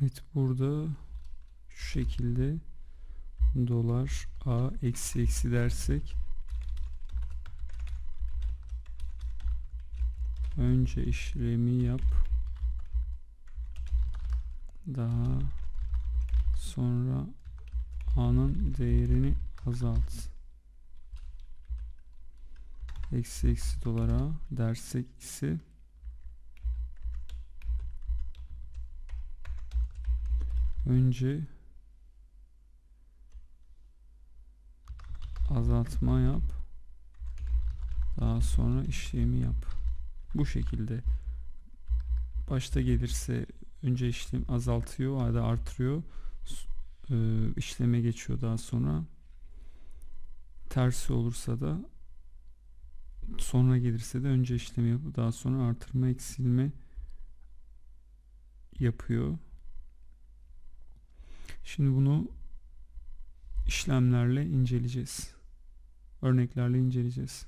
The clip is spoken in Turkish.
Evet burada şu şekilde dolar a eksi eksi dersek önce işlemi yap daha sonra a'nın değerini azalt. Eksi eksi dolara dersek ise önce azaltma yap. Daha sonra işlemi yap. Bu şekilde. Başta gelirse önce işlem azaltıyor ya da artırıyor e, işleme geçiyor daha sonra. Tersi olursa da sonra gelirse de önce işlemi yapıp daha sonra artırma eksilme yapıyor. Şimdi bunu işlemlerle inceleyeceğiz. Örneklerle inceleyeceğiz.